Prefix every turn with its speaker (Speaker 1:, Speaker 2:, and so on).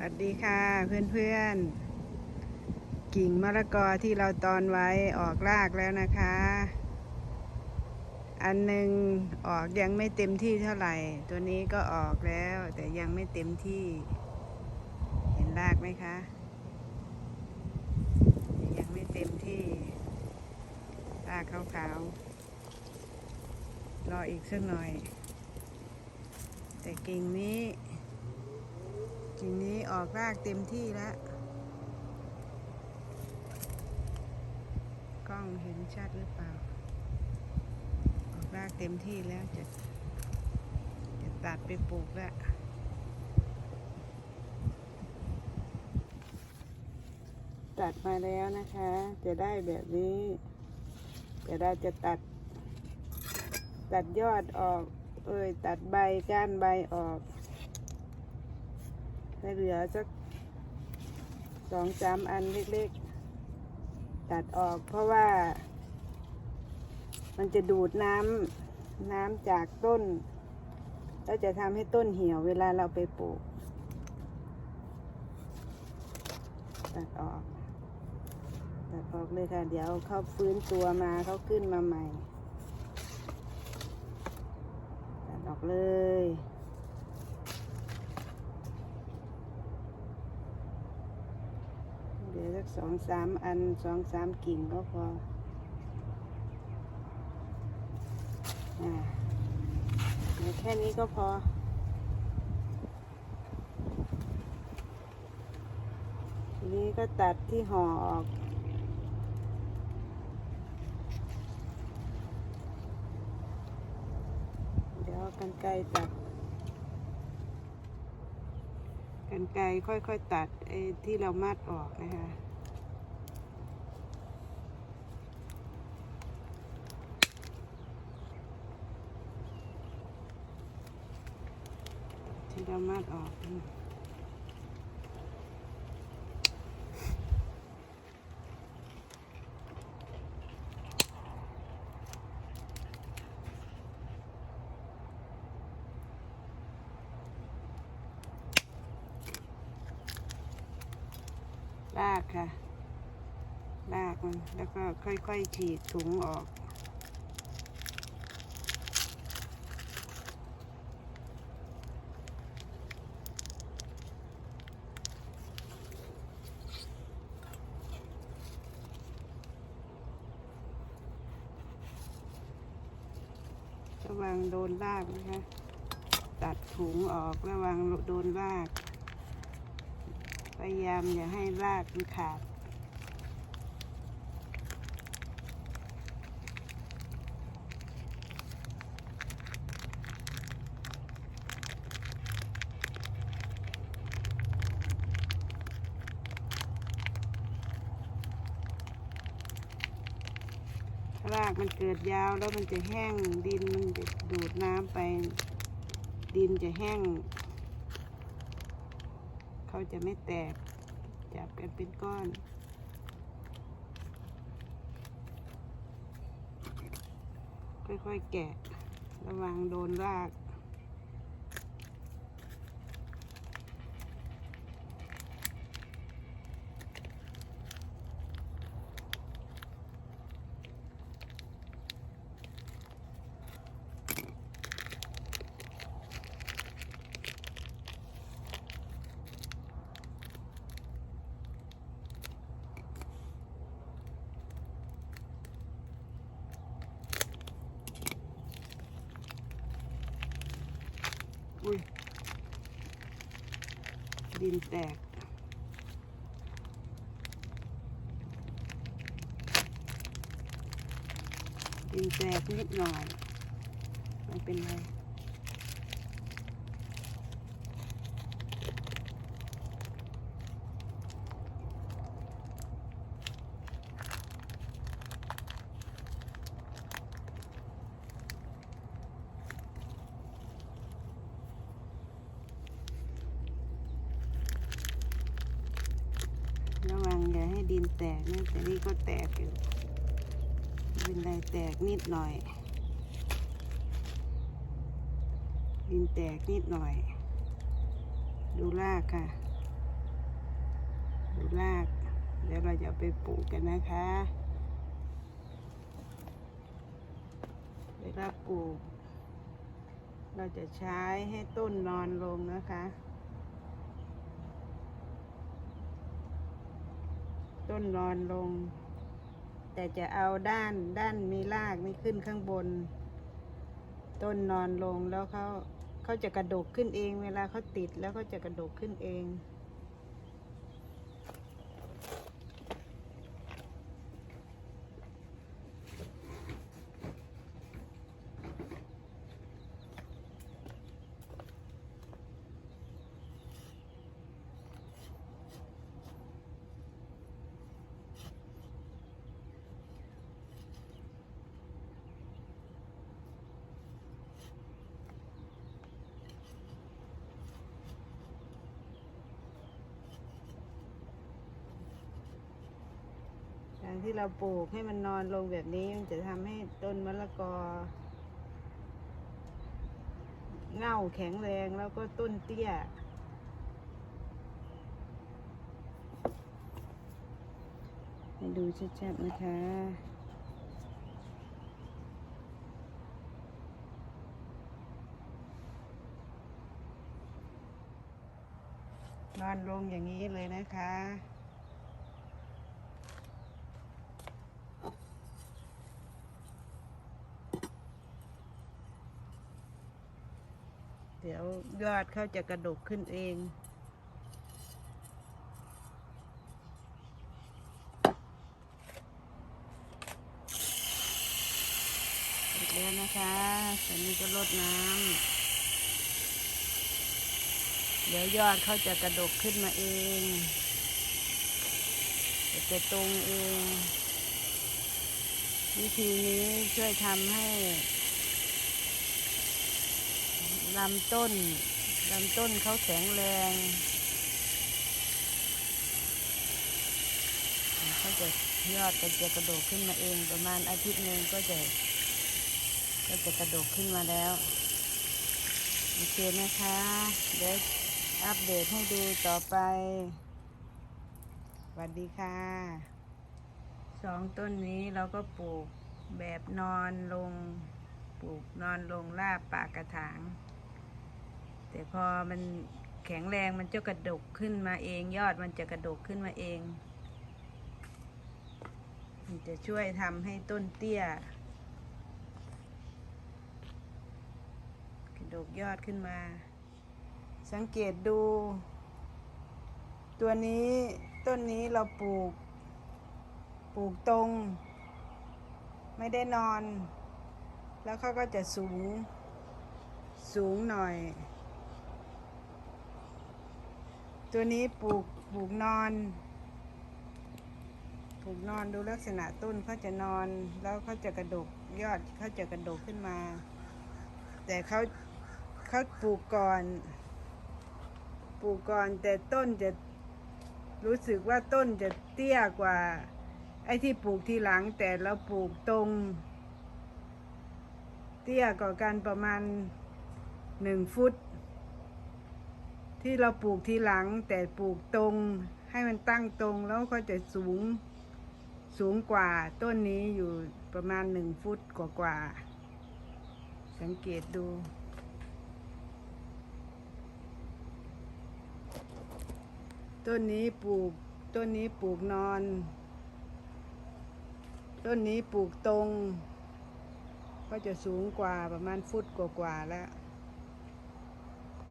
Speaker 1: สวัสดีค่ะเพื่อนๆ กิ่งมะละกอที่เราตอนไว้ออกรากแล้วนะคะ อันหนึ่งออกยังไม่เต็มที่เท่าไหร่ ตัวนี้ก็ออกแล้วแต่ยังไม่เต็มที่ เห็นรากไหมคะ ยังไม่เต็มที่ รากขาวๆ รออีกสักหน่อย แต่กิ่งนี้ กิ่งนี้ออกรากเต็มที่แล้ว กล้องเห็นชัดหรือเปล่า ออกรากเต็มที่แล้วจะจะตัดไปปลูกแล้วตัดมาแล้วนะคะ จะได้แบบนี้ เดี๋ยวเราจะตัด ตัดยอดออก เอ้ยตัดใบก้านใบออก ให้เหลือสักสองสามอันเล็กๆ ตัดออกเพราะว่า มันจะดูดน้ำน้ำจากต้น แล้วจะทำให้ต้นเหี่ยวเวลาเราไปปลูก ตัดออก ตัดออกเลยค่ะ เดี๋ยวเขาฟื้นตัวมาเขาขึ้นมาใหม่ ตัดออกเลย เดี๋ยว สักสองสามอันสองสามกิ่งก็พออ่าแค่นี้ก็พอทีนี้ก็ตัดที่ห่อออกเดี๋ยวกันไกรตัดกันไกรค่อยๆตัดไอ้ที่เรามัดออกนะคะ ที่เรา มัดออกลากค่ะ ลากมัน แล้วก็ค่อยๆฉีกถุงออก ระวังโดนรากนะคะ ตัดถุงออกระวังโดนราก พยายามอย่าให้รากมันขาด รากมันเกิดยาวแล้วมันจะแห้งดินมันจะดูดน้ำไป ดินจะแห้ง เขาจะไม่แตก จับกันเป็นก้อนค่อยๆแกะ ระวังโดนราก อุ้ย ดินแตก ดินแตกนิดหน่อยไม่เป็นไร ระวังอย่าให้ดิ นแตกนะแต่นี่ก็แตกอยู่เป็นไรแตกนิดหน่อยดินแตกนิดหน่อย ดูรากค่ะ ดูราก เดี๋ยวเราจะไปปลูกกันนะคะ เวลาปลูก เราจะใช้ให้ต้นนอนลงนะคะ ต้นนอนลง แต่จะเอาด้านด้านมีรากนี่ขึ้นข้างบน ต้นนอนลงแล้วเขาเขาจะกระดกขึ้นเอง เวลาเขาติดแล้วเขาจะกระดกขึ้นเอง ที่เราปลูกให้มันนอนลงแบบนี้มันจะทำให้ต้นมะละกอเง่าแข็งแรงแล้วก็ต้นเตี้ย ให้ดูชัดๆนะคะ นอนลงอย่างนี้เลยนะคะ ดี๋ยวยอดเขาจะกระดกขึ้นเองเสร็จแล้วนะคะตอนนี้ก็ลดน้ำ เดี๋ยวยอดเขาจะกระดกขึ้นมาเอง จะจะตรงเอง วิธีนี้ช่วยทำให้ ลำต้นลำต้นเขาแข็งแรงเขาจะยอดก็จะกระโดดขึ้นมาเองประมาณอาทิตย์หนึ่งก็จะ ก็จะกระโดดขึ้นมาแล้วโอเคนะคะ เดี๋ยวอัปเดตให้ดูต่อไปสวัสดีค่ะสองต้นนี้เราก็ปลูกแบบนอนลง ปลูกนอนลงลาบปากกระถาง แต่พอมันแข็งแรงมันจะกระดกขึ้นมาเอง ยอดมันจะกระดกขึ้นมาเอง มันจะช่วยทำให้ต้นเตี้ย กระดกยอดขึ้นมา สังเกตดู ตัวนี้ต้นนี้เราปลูก ปลูกตรง ไม่ได้นอน แล้วเขาก็จะสูง สูงหน่อย ตัวนี้ปลูกปลูกนอน ปลูกนอนดูลักษณะต้นเขาจะนอน แล้วเขาจะกระดกยอดเขาจะกระดกขึ้นมา แต่เขาเขาปลูกก่อน ปลูกก่อนแต่ต้นจะรู้สึกว่าต้นจะเตี้ยกว่า ไอ้ที่ปลูกทีหลังแต่เราปลูกตรง เตี้ยกว่ากันประมาณหนึ่งฟุต ที่เราปลูกทีหลังแต่ปลูกตรงให้มันตั้งตรงแล้วก็จะสูงสูงกว่าต้นนี้อยู่ประมาณหนึ่งฟุตกว่ากว่า สังเกตดู ต้นนี้ปลูกต้นนี้ปลูกนอน ต้นนี้ปลูกตรง ก็จะสูงกว่าประมาณฟุตกว่าๆแล้ว